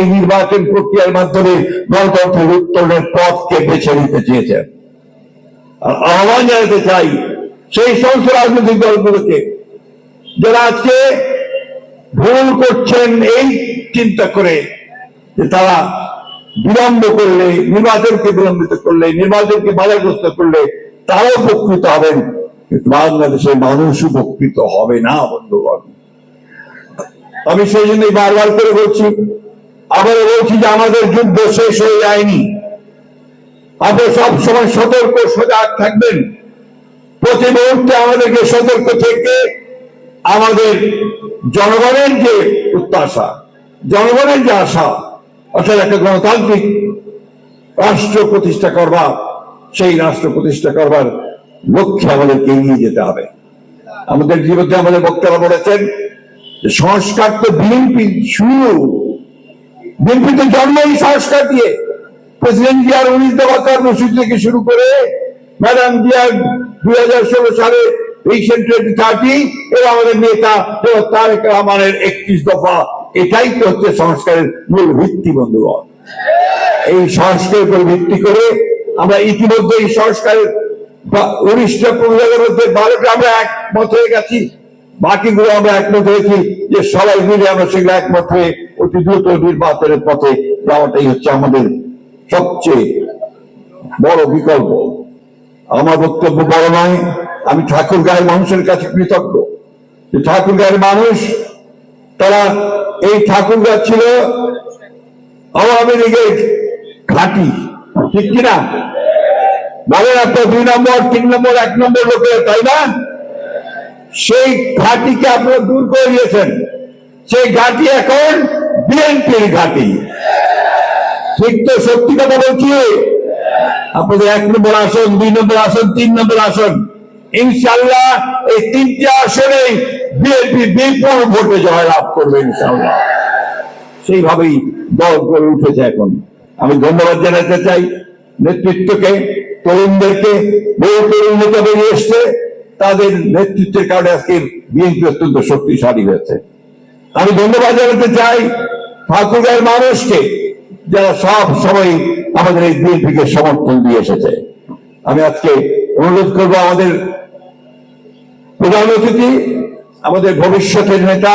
এই নির্বাচন প্রক্রিয়ার মাধ্যমে গণতন্ত্রের উত্তরণের পথকে বেছে নিতে চেয়েছেন আর আহ্বান জানাতে চাই সেই সমস্ত রাজনৈতিক দলগুলোকে যারা আজকে ভুল করছেন এই চিন্তা করে যে তারা বিলম্ব করলে, নির্বাচনকে বিলম্বিত করলে, নির্বাচনকে বাধাগ্রস্ত করলে তারাও উপকৃত হবেন। বাংলাদেশের মানুষ উপকৃত হবে না, বন্ধুগণ। আমি সেই জন্যই বারবার করে বলছি আবারও বলছি যে আমাদের যুদ্ধ শেষ হয়ে যায়নি। আপনি সব সময় সতর্ক, সজাগ থাকবেন। প্রতি মুহূর্তে আমাদেরকে সতর্ক থেকে আমাদের জনগণের যে প্রত্যাশা জনগণের যে আশা, অর্থাৎ একটা গণতান্ত্রিক রাষ্ট্র প্রতিষ্ঠা করবার, সেই রাষ্ট্র প্রতিষ্ঠা করবার লক্ষ্যে আমাদেরকে এগিয়ে যেতে হবে। আমাদের জীবনে আমাদের বক্তারা বলেছেন সংস্কার তো বিএনপি শুরু। বিএনপি তো জন্ম এই সংস্কার দিয়ে প্রেসিডেন্ট জিয়ার উনিশ দফা কর্মসূচি থেকে শুরু করে ম্যাডাম জিয়ার দুই হাজার ষোলো সালে রিসেন্ট টোয়েন্টি থার্টি এবং আমাদের নেতা তারেক রহমানের একত্রিশ দফা। এটাই তো হচ্ছে সংস্কারের মূল ভিত্তি, বন্ধুগণ। এই সংস্কারের উপর ভিত্তি করে আমরা ইতিমধ্যে এই সংস্কারের উনিশটা প্রবিভাগের মধ্যে বারোটা আমরা একমত হয়ে গেছি। বাকিগুলো আমরা একমত হয়েছি যে সবাই মিলে আমরা সেগুলো একমত হয়ে অতি দ্রুত নির্বাচনের পথে যাওয়াটাই হচ্ছে আমাদের সবচেয়ে বড় বিকল্প। আমার বক্তব্য বড় নয়, আমি ঠাকুর গায়ের মানুষের কাছে কৃতজ্ঞ। ঠাকুর গায়ের মানুষ, তারা এই ঠাকুর গাছ ছিল আওয়ামী লীগের ঘাঁটি, ঠিক কিনা বলেন আপনার দুই নম্বর, তিন নম্বর, এক নম্বর লোকের তাই না? সেই ঘাটিকে আপনারা দূর করে দিয়েছেন। সেই ঘাটি এখন বিএনপির ঘাটি। ঠিক তো, সত্যি কথা বলছি? আপনাদের এক নম্বর আসন, দুই নম্বর আসন, তিন নম্বর আসন। ইনশাল্লাহ এই তিনটে আসনে বিএনপি বিপুল ভোটে জয়লাভ করবে, ইনশাল্লাহ। সেইভাবেই দল গড়ে উঠেছে এখন। আমি ধন্যবাদ জানাতে চাই নেতৃত্বকে, তরুণদেরকে, বহু তরুণ নেতা বেরিয়ে এসছে। তাদের নেতৃত্বের কারণে আজকে বিএনপি অত্যন্ত শক্তিশালী হয়েছে। আমি ধন্যবাদ জানাতে চাই ঠাকুরের মানুষকে যারা সব সময় আমাদের এই বিএনপিকে সমর্থন দিয়ে এসেছে। আমি আজকে অনুরোধ করব আমাদের প্রধান অতিথি, আমাদের ভবিষ্যতের নেতা,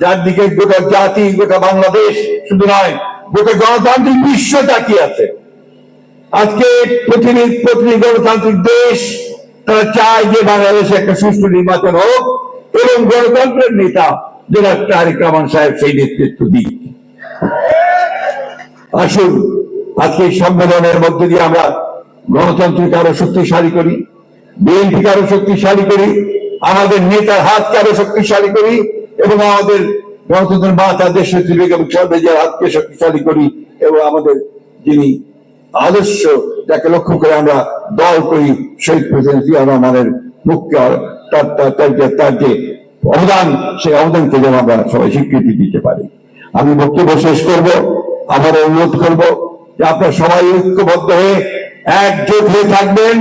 যার দিকে গোটা জাতি, গোটা বাংলাদেশ শুধু নয়, গোটা গণতান্ত্রিক বিশ্ব তাকিয়ে আছে। আজকে পৃথিবীর প্রতিটি গণতান্ত্রিক দেশ, তারা চায় যে বাংলাদেশে একটা সুষ্ঠু নির্বাচন হোক এবং গণতন্ত্রের নেতা যারা তারেক রহমান সাহেব সেই নেতৃত্ব দিক। আসুন, আজকে সম্মেলনের মধ্যে দিয়ে আমরা গণতন্ত্রকে আরও শক্তিশালী করি, বিএনপিকে আরও শক্তিশালী করি, আমাদের নেতার হাতকে আরও শক্তিশালী করি, এবং আমাদের গণতন্ত্রের মাতা দেশ বেগম খালেদার হাতকে শক্তিশালী করি, এবং আমাদের যিনি আদর্শ, যাকে লক্ষ্য করে আমরা দল করি, শহীদ প্রেসিডেন্ট জিয়া রহমানের মুখ্য তার তার তার তার যে অবদান, সেই অবদানকে যেন আমরা সবাই স্বীকৃতি দিতে পারি। আমি বক্তব্য শেষ করব আবার অনুরোধ করব যে আপনার সবাই ঐক্যবদ্ধ হয়ে একজোট হয়ে থাকবেন।